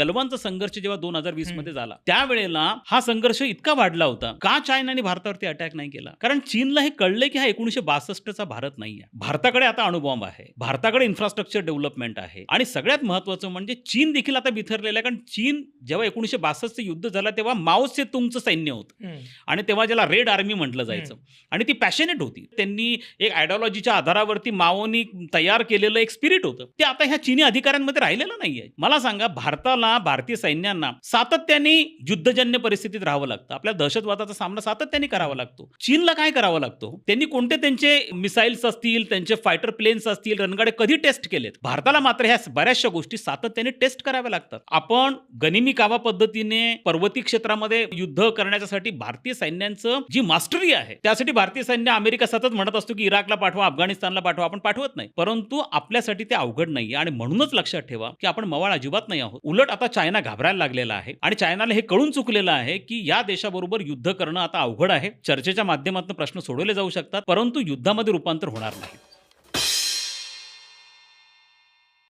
गलवानचा संघर्ष जेव्हा दोन हजार वीसमध्ये झाला त्यावेळेला हा संघर्ष इतका वाढला होता का चायनाने भारतावरती अटॅक नाही केला? कारण चीनला हे कळलंय की हा एकोणीशे बासष्टचा भारत नाहीये. भारताकडे आता अणुबॉम्ब आहे. भारताकडे इन्फ्रास्ट्रक्चर डेव्हलपमेंट आहे. आणि सगळ्यात महत्वाचं म्हणजे चीन देखील आता बिथरलेलं आहे कारण चीन जेव्हा एकोणीशे बासष्टचं युद्ध झालं तेव्हा माओ से तुंगचं सैन्य होतं. आणि तेव्हा ज्याला रेड आर्मी म्हटलं जायचं. आणि ती पॅशनेट होती. त्यांनी एक आयडिओलॉजीच्या आधारावरती माओनी तयार केलेलं एक स्पिरिट होतं. ते आता ह्या चीनी अधिकाऱ्यांमध्ये राहिलेलं नाहीये. मला सांगा भारताला भारतीय सैन्यांना सातत्याने युद्धजन्य परिस्थितीत राहावं लागतं. आपल्या दहशतवादाचा सामना सातत्याने करावा लागतो. चीनला काय करावा लागतो? त्यांनी कोणते त्यांचे मिसाईल्स असतील त्यांचे फायटर प्लेन्स असतील रणगाडे कधी टेस्ट केलेत? भारताला मात्र ह्या बऱ्याचशा गोष्टी सातत्याने टेस्ट कराव्या लागतात. आपण गनिमी कावा पद्धतीने पर्वती क्षेत्रामध्ये युद्ध करण्यासाठी भारतीय सैन्यांचं जी मास्टरी आहे त्यासाठी भारतीय सैन्य अमेरिका सतत म्हणत असतो की इराकला पाठवा अफगाणिस्तानला पाठवा आपण पाठवत नाही. परंतु आपल्यासाठी ते अवघड नाहीये. आणि म्हणूनच लक्षात ठेवा की आपण मवाळ अजिबात नाही आहोत. उलट आता चायना घाबरायला लागलेला आहे आणि चायनाला हे कळून चुकलेलं आहे की या देशाबरोबर युद्ध करणं आता अवघड आहे. चर्चेच्या माध्यमातून प्रश्न सोडवले जाऊ शकतात परंतु युद्धामध्ये रूपांतर होणार नाही.